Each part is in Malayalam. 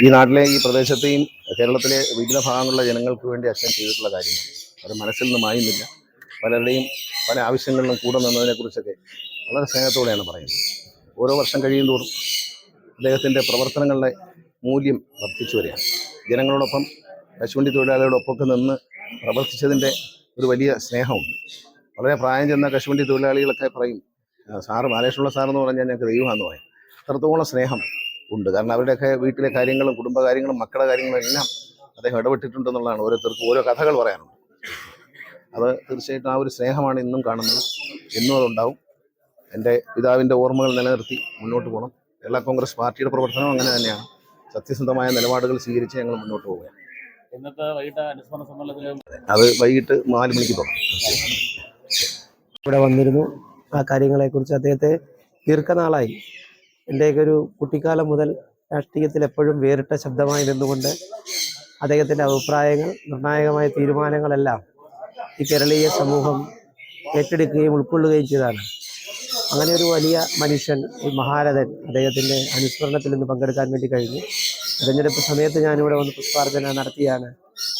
ഈ നാട്ടിലെ ഈ പ്രദേശത്തെയും കേരളത്തിലെ വിവിധ ഭാഗങ്ങളിലെ ജനങ്ങൾക്ക് വേണ്ടി അച്ഛൻ ചെയ്തിട്ടുള്ള കാര്യങ്ങൾ. അത് മനസ്സിൽ നിന്ന് മായുന്നില്ല. പലരുടെയും പല ആവശ്യങ്ങളിലും കൂടെ നിന്നതിനെക്കുറിച്ചൊക്കെ വളരെ സ്നേഹത്തോടെയാണ് പറയുന്നത്. ഓരോ വർഷം കഴിയും തോറും അദ്ദേഹത്തിന്റെ പ്രവർത്തനങ്ങളുടെ മൂല്യം വർദ്ധിച്ചു വരികയാണ്. ജനങ്ങളോടൊപ്പം കശുവണ്ടി തൊഴിലാളികളോടൊപ്പമൊക്കെ നിന്ന് പ്രവർത്തിച്ചതിന്റെ ഒരു വലിയ സ്നേഹമുണ്ട്. വളരെ പ്രായം ചെന്ന കശുവണ്ടി തൊഴിലാളികളൊക്കെ പറയും "ആ, സാറ് ബാലേഷുള്ള സാറെന്ന് പറഞ്ഞാൽ ഞങ്ങൾക്ക് ദൈവമാണെന്ന് പറയും. അത്രത്തോളം സ്നേഹം ഉണ്ട്. കാരണം അവരുടെയൊക്കെ വീട്ടിലെ കാര്യങ്ങളും കുടുംബകാര്യങ്ങളും മക്കളുടെ കാര്യങ്ങളും എല്ലാം അദ്ദേഹം ഇടപെട്ടിട്ടുണ്ടെന്നുള്ളതാണ് ഓരോരുത്തർക്കും ഓരോ കഥകൾ പറയാനുണ്ട്. അത് തീർച്ചയായിട്ടും ആ ഒരു സ്നേഹമാണ് ഇന്നും കാണുന്നത്. എന്നും അതുണ്ടാവും. എന്റെ പിതാവിന്റെ ഓർമ്മകൾ നിലനിർത്തി മുന്നോട്ട് പോകണം. കേരള കോൺഗ്രസ് പാർട്ടിയുടെ പ്രവർത്തനം അങ്ങനെ തന്നെയാണ്. സത്യസന്ധമായ നിലപാടുകൾ സ്വീകരിച്ച് ഞങ്ങൾ മുന്നോട്ട് പോവുകയാണ്. ഇന്നത്തെ വൈകിട്ട് അനുസ്മരണ സമ്മേളനത്തിൽ അത് വൈകിട്ട് നാല് മണിക്ക് തുടങ്ങും. ഇവിടെ വന്നിരുന്നു. ആ കാര്യങ്ങളെക്കുറിച്ച് അദ്ദേഹത്തെ ദീർഘനാളായി എന്റെയൊക്കെ ഒരു കുട്ടിക്കാലം മുതൽ രാഷ്ട്രീയത്തിൽ എപ്പോഴും വേറിട്ട ശബ്ദമായി നിന്നുകൊണ്ട് അദ്ദേഹത്തിന്റെ അഭിപ്രായങ്ങൾ നിർണായകമായ തീരുമാനങ്ങളെല്ലാം ഈ കേരളീയ സമൂഹം ഏറ്റെടുക്കുകയും ഉൾക്കൊള്ളുകയും ചെയ്തതാണ്. അങ്ങനെ ഒരു വലിയ മനുഷ്യൻ ഒരു മഹാരഥൻ അദ്ദേഹത്തിന്റെ അനുസ്മരണത്തിൽ നിന്ന് പങ്കെടുക്കാൻ വേണ്ടി കഴിഞ്ഞു. തിരഞ്ഞെടുപ്പ് സമയത്ത് ഞാനിവിടെ വന്ന് പുഷ്പാർച്ചന നടത്തിയാണ്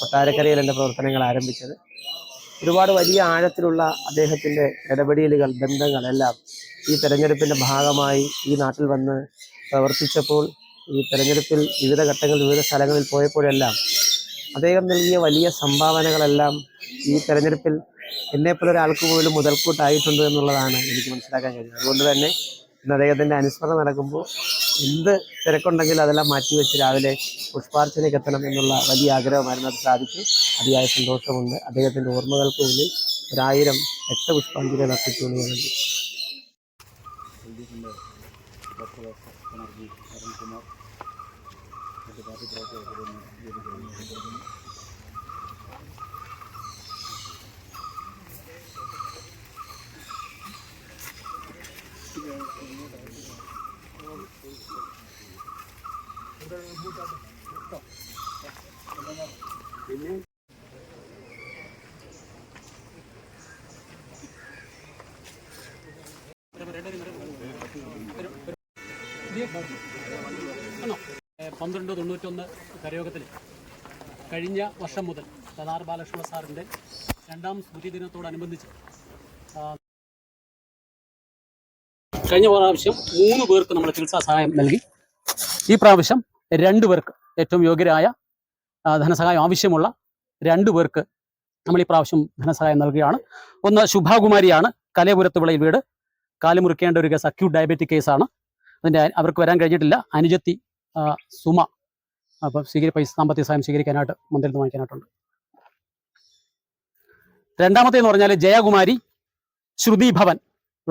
കൊട്ടാരക്കരയിൽ എന്റെ പ്രവർത്തനങ്ങൾ ആരംഭിച്ചത്. ഒരുപാട് വലിയ ആഴത്തിലുള്ള അദ്ദേഹത്തിന്റെ ഇടപെടലുകൾ ബന്ധങ്ങളെല്ലാം ഈ തെരഞ്ഞെടുപ്പിന്റെ ഭാഗമായി ഈ നാട്ടിൽ വന്ന് പ്രവർത്തിച്ചപ്പോൾ ഈ തെരഞ്ഞെടുപ്പിൽ വിവിധ ഘട്ടങ്ങളിൽ വിവിധ സ്ഥലങ്ങളിൽ പോയപ്പോഴെല്ലാം അദ്ദേഹം നൽകിയ വലിയ സംഭാവനകളെല്ലാം ഈ തെരഞ്ഞെടുപ്പിൽ എന്നെപ്പോലെ ഒരാൾക്ക് പോലും മുതൽക്കൂട്ടായിട്ടുണ്ട് എന്നുള്ളതാണ് എനിക്ക് മനസ്സിലാക്കാൻ കഴിയുന്നത്. അതുകൊണ്ട് തന്നെ ഇന്ന് അദ്ദേഹത്തിന്റെ അനുസ്മരണം നടക്കുമ്പോൾ എന്ത് തിരക്കുണ്ടെങ്കിലും അതെല്ലാം മാറ്റിവെച്ച് രാവിലെ പുഷ്പാർച്ചനയ്ക്ക് എത്തണം എന്നുള്ള വലിയ ആഗ്രഹമായിരുന്നു. അത് സാധിച്ചു. അതിയായ സന്തോഷമുണ്ട്. അദ്ദേഹത്തിന്റെ ഓർമ്മകൾക്ക് മുന്നിൽ ഒരായിരം എട്ട് രക്തപുഷ്പാഞ്ജലികൾ അർപ്പിച്ചുകൊണ്ട് ഞാൻ പന്ത്രണ്ട് തൊണ്ണൂറ്റൊന്ന് കരയോഗത്തിൽ കഴിഞ്ഞ വർഷം മുതൽ സദാർ ബാലകൃഷ്ണ സാറിന്റെ രണ്ടാം സ്മൃതി ദിനത്തോടനുബന്ധിച്ച് കഴിഞ്ഞ പ്രാവശ്യം മൂന്ന് പേർക്ക് നമ്മൾ ചികിത്സാ സഹായം നൽകി. ഈ പ്രാവശ്യം രണ്ടു പേർക്ക് ഏറ്റവും യോഗ്യരായ ധനസഹായം ആവശ്യമുള്ള രണ്ടു പേർക്ക് നമ്മൾ ഈ പ്രാവശ്യം ധനസഹായം നൽകുകയാണ്. ഒന്ന് ശുഭാകുമാരിയാണ്. കലയപുരത്ത് വിളയിൽ വീട്. കാലുമുറിക്കേണ്ട ഒരു കേസ് അക്യൂട്ട് ഡയബറ്റിക് കേസാണ് അതിന്റെ അവർക്ക് വരാൻ കഴിഞ്ഞിട്ടില്ല. അനുജത്തി സുമ അപ്പം സ്വീകരി പൈസ സാമ്പത്തിക സഹായം സ്വീകരിക്കാനായിട്ട് മന്ത്രി നിന്ന് വാങ്ങിക്കാനായിട്ടുണ്ട്. രണ്ടാമത്തെ എന്ന് പറഞ്ഞാൽ ജയകുമാരി ശ്രുതി ഭവൻ.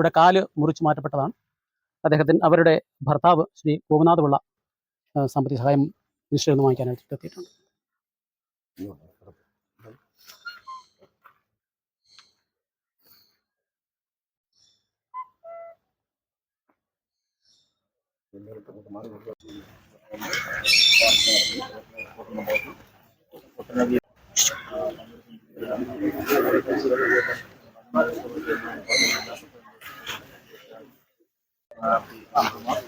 ഇവിടെ കാൽ മുറിച്ചു മാറ്റപ്പെട്ടതാണ് അദ്ദേഹത്തിന് അവരുടെ ഭർത്താവ് ശ്രീ ഗോപനാഥ് പിള്ള സാമ്പത്തിക സഹായം മിനിസ്റ്റർ നിന്ന് വാങ്ങിക്കാനായിട്ട് എത്തിയിട്ടുണ്ട് Thank you. Gracias.